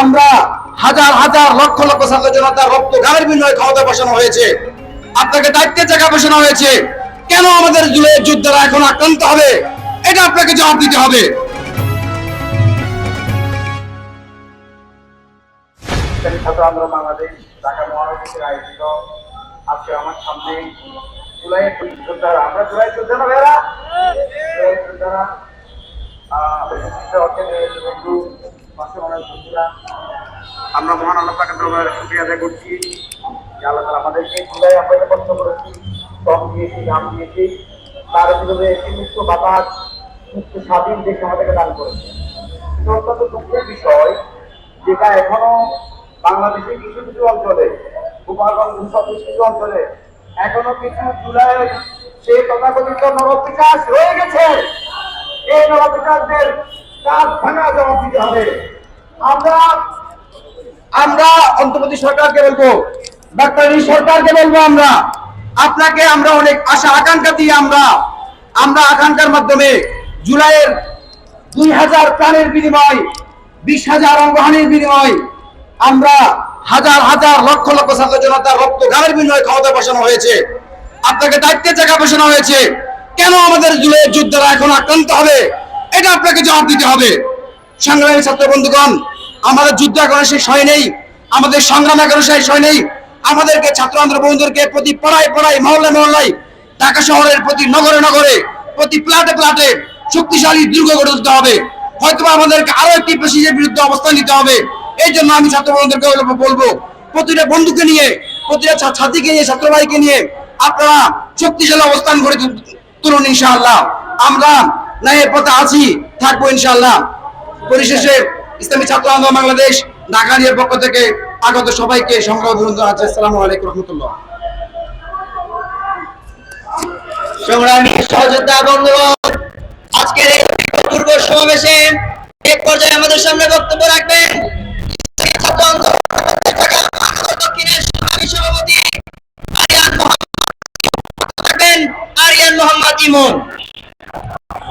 আমরা হাজার হাজার লক্ষ লক্ষ ছাত্র জনতার রক্ত গানের বিনিময়ে ক্ষমতা বসানো হয়েছে। আপনাকে দায়িত্বের জায়গা বসানো হয়েছে। কেন আমাদের জুলাই যোদ্ধারা এখন আক্রান্ত হবে? এটা আপনাকে জবাব দিতে হবে। ছাত্র আন্দোলন বাংলাদেশ, ঢাকা মহানগরীর আয়োজিত আজকে আমার সামনে জুলাইয়ের যোদ্ধারা। আমরা জুলাই যোদ্ধা না জুলাইয়ের যোদ্ধারা আমরা মহান আল্লাহ দরবারে শুকরিয়া আদায় করছি। যে আল্লাহ আমাদেরকে জুলাই আমরা কষ্ট করেছি শ্রম দিয়েছি, ঘাম দিয়েছি। তার বিরুদ্ধে একটি মুক্ত বাতাস, মুক্ত স্বাধীন দেশ আমাদেরকে দান করেছে। অত্যন্ত দুঃখের বিষয়, যেটা এখনও বাংলাদেশের কিছু কিছু অঞ্চলে, গোপালগঞ্জ সব কিছু কিছু অঞ্চলে, এখনও কিছু জুলাই সেই তথাকথিত নরবিকাশ রয়ে গেছে, এই নরবিকাশদের কাজ ভাঙা জবাব দিতে হবে। আমরা আমরা অন্তর্বর্তী সরকারকে বলব, ডাক্তার সরকারকে বলব আমরা। আপনাকে আমরা অনেক আশা, আকাঙ্ক্ষা দিয়ে আমরা। আমরা আকাঙ্ক্ষার মাধ্যমে জুলাইয়ের দুই হাজার প্রাণের বিনিময়, বিশ হাজার অঙ্গহানির বিনিময় আমরা হাজার হাজার লক্ষ লক্ষ ছাত্র জনতার রক্ত গানের বিনিময়ে ক্ষমতা বসানো হয়েছে। আপনাকে দায়িত্বের জায়গা বসানো হয়েছে। কেন আমাদের জুলাইয়ের যোদ্ধারা এখন আক্রান্ত হবে? এটা আপনাকে জবাব দিতে হবে। সংগ্রামী ছাত্র বন্ধুগণ, আমাদের যুদ্ধ এখনও শেষ হয় নেই আমাদের সংগ্রাম এখনও শেষ হয় নেই আমাদেরকে ছাত্র আন্দোলন বন্ধুদেরকে প্রতি পড়ায় পড়ায়, মহল্লায় মহল্লায়, ঢাকা শহরের প্রতি নগরে নগরে, প্রতি প্লাটে প্লাটে শক্তিশালী দুর্গ গড়ে তুলতে হবে। হয়তো আমাদেরকে আরও একটি পেশিজের বিরুদ্ধে অবস্থান নিতে হবে, এই জন্য আমি ছাত্র বন্ধুদেরকে বলব প্রতিটা বন্ধুকে নিয়ে, প্রতিটা ছাত্রীকে নিয়ে, ছাত্র ভাইকে নিয়ে আপনারা শক্তিশালী অবস্থান গড়ে তুলুন ইনশাআল্লাহ। আমরা ন্যায়ের পথে আছি, থাকব ইনশাআল্লাহ। পরিশেষে ইসলামী ছাত্র আন্দোলন বাংলাদেশ ঢাকারিয়ার পক্ষ থেকে আগত সবাইকে সংগ্রহ অভিনন্দন আছে আসসালামু আলাইকুম রহমতুল্লাহ। পূর্ব সমাবেশে এক পর্যায়ে আমাদের সামনে বক্তব্য রাখবেন। ঢাকা আরিয়ান মোহাম্মদ। রাখবেন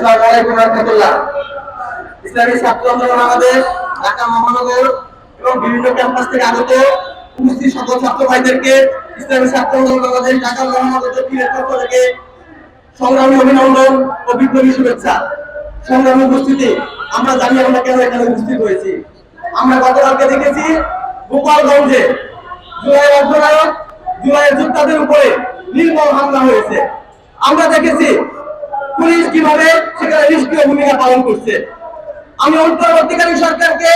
আসসালামু আলাইকুম ইসলামী ছাত্র আন্দোলন বাংলাদেশ ঢাকা মহানগর এবং বিভিন্ন ক্যাম্পাস থেকে আগত উপস্থিত সকল ছাত্র ভাইদেরকে ইসলামী ছাত্র আন্দোলন ঢাকা মহানগর পক্ষ থেকে সংগ্রামী অভিনন্দন ও বিপ্লবী শুভেচ্ছা। সংগ্রামী উপস্থিতি, আমরা জানি আমরা কেন এখানে উপস্থিত হয়েছি। আমরা দেখেছি গোপালগঞ্জে জুলাই অর্ধনায়ক জুলাইয়ের যোদ্ধাদের উপরে নির্মম হামলা হয়েছে। আমরা দেখেছি পুলিশ কীভাবে সেখানে নিষ্ক্রিয় ভূমিকা পালন করছে? আমি অন্তর্বর্তীকালীন সরকারকে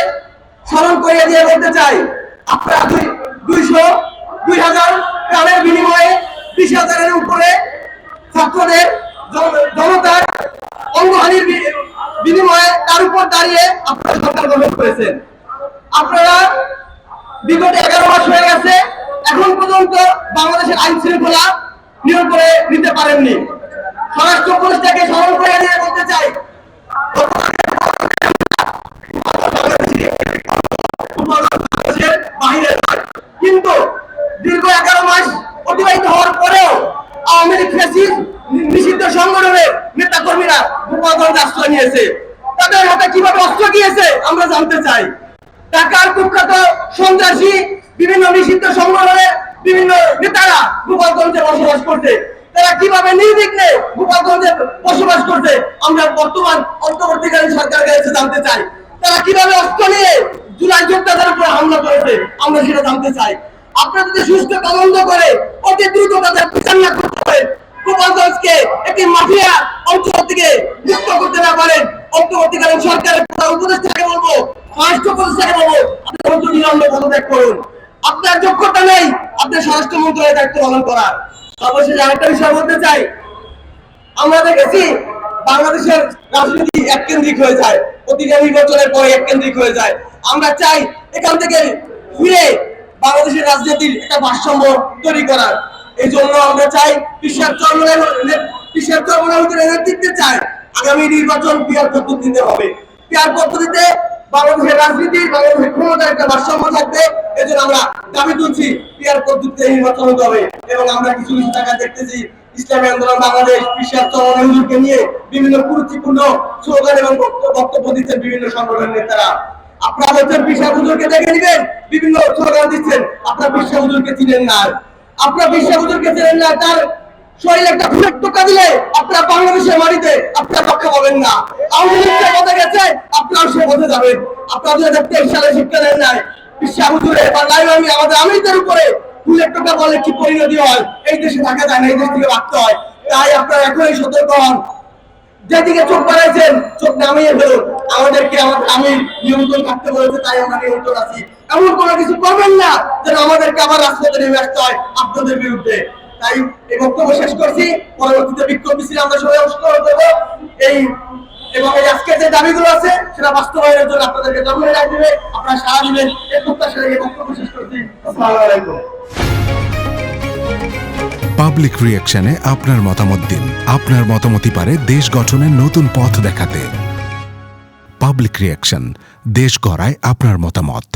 স্মরণ করিয়ে দিয়ে বলতে চাই, আপনারা দুই দুইশো দুই হাজার প্রাণের বিনিময়ে বিশ হাজারের উপরে ছাত্রদের জনতার অঙ্গহানির বিনিময়ে তার উপর দাঁড়িয়ে আপনারা সরকার গঠন করেছেন। আপনারা বিগত এগারো মাস হয়ে গেছে, এখন পর্যন্ত বাংলাদেশের আইন শৃঙ্খলা নিয়ন্ত্রণে নিতে পারেননি। স্বরাষ্ট্র পুলিশটাকে স্মরণ করে দিয়ে বলতে চাই। কিন্তু দীর্ঘ এগারো মাস অতিবাহিত হওয়ার পরেও আওয়ামী লীগ নিষিদ্ধ সংগঠনের নেতা কর্মীরা গোপালগঞ্জ নিয়েছে। তাদের হাতে কীভাবে অস্ত্র গিয়েছে আমরা জানতে চাই। ঢাকার কুখ্যাত সন্ত্রাসী বিভিন্ন নিষিদ্ধ সংগঠনের বিভিন্ন নেতারা গোপালগঞ্জে বসবাস করছে। তারা কীভাবে নির্বিঘ্নে গোপালগঞ্জে বসবাস করছে, আমরা বর্তমান অন্তর্বর্তীকালীন সরকারের কাছে জানতে চাই। তারা কীভাবে অস্ত্র নিয়ে জুলাই যোদ্ধাদের উপর হামলা করেছে, আমরা সেটা জানতে চাই। আপনারা যদি সুস্থ তদন্ত করে, অতি দ্রুত তাদের বিচার না করতে পারেন, গোপালগঞ্জকে একটি মাফিয়া অঞ্চল থেকে মুক্ত করতে না পারেন, অন্তর্বর্তীকালীন সরকারের প্রধান উপদেষ্টাকে বলব, স্বরাষ্ট্র উপদেষ্টাকে বলব, আপনি মন্ত্রী নিলম্বে পদত্যাগ করুন। আপনার যোগ্যতা নেই আপনার স্বরাষ্ট্র মন্ত্রণালয়ের দায়িত্ব পালন করার। সর্বশেষে আরেকটা বিষয় বলতে চাই। আমরা দেখেছি বাংলাদেশের রাজনীতি এককেন্দ্রিক হয়ে যায়। প্রতিটা নির্বাচনের পরে এককেন্দ্রিক হয়ে যায়। আমরা চাই এখান থেকে ফিরে বাংলাদেশের রাজনীতির একটা ভারসাম্য তৈরি করার। এই জন্য আমরা চাই বিশ্বের চরমনের বিশ্বের চরমনের নেতৃত্বে চাই। আগামী নির্বাচন পিয়ার পদ্ধতিতে হবে। পিয়ার পদ্ধতিতে বাংলাদেশের রাজনীতি, বাংলাদেশের ক্ষমতার একটা ভারসাম্য থাকবে। আমরা দাবি তুলছি পিয়ার পদ্ধতিতে নির্বাচন হতে হবে। এবং আমরা কিছু কিছু টাকা দেখতেছি, ইসলামী আন্দোলন, বাংলাদেশ হুজুরকে নিয়ে বিভিন্ন গুরুত্বপূর্ণ স্লোগান এবং বক্তব্য দিচ্ছেন বিভিন্ন সংগঠনের নেতারা। আপনারা বলছেন বিশ্বা হুজুরকে দেখে নিবেন, বিভিন্ন স্লোগান দিচ্ছেন, আপনার বিশ্বা হুজুরকে চিনেন না। আপনার বিশ্বা হুজুরকে চিনেন না, তার শরীরে একটা টোকা দিলে আপনারা বাংলাদেশের মাটিতে পাবেন না। আওয়ামী পথে গেছে সে পথে যাবেন। দুই হাজার তেইশ সালে শিক্ষা দেন নাই। তাই আপনারা এখনই সতর্ক হন। যেদিকে চোখ বাড়াইছেন, চোখ নামিয়ে ফেলুন। আমাদেরকে আমাদের আমি নিয়ন্ত্রণ থাকতে বলেছে, তাই আমরা নিয়ন্ত্রণ আছি। এমন কোনো কিছু করবেন না যেন আমাদেরকে আবার রাজপথে নেমে আসতে হয় আপনাদের বিরুদ্ধে। তাই এই বক্তব্য শেষ করছি। পরবর্তীতে বিক্ষোভ মিছিল আমরা সবাই অংশগ্রহণ করব। এই এবং এই আজকে যে দাবিগুলো আছে, সেটা বাস্তবায়নের জন্য আপনাদেরকে জন্মে রাখবে আপনারা সারা দিবেন। এই প্রত্যাশা রেখে বক্তব্য শেষ করছি। আসসালামু আলাইকুম। পাবলিক রিয়াকশনে আপনার মতামত দিন। আপনার মতামতই পারে দেশ গঠনের নতুন পথ দেখাতে। পাবলিক রিয়াকশন, দেশ গড়ায় আপনার মতামত।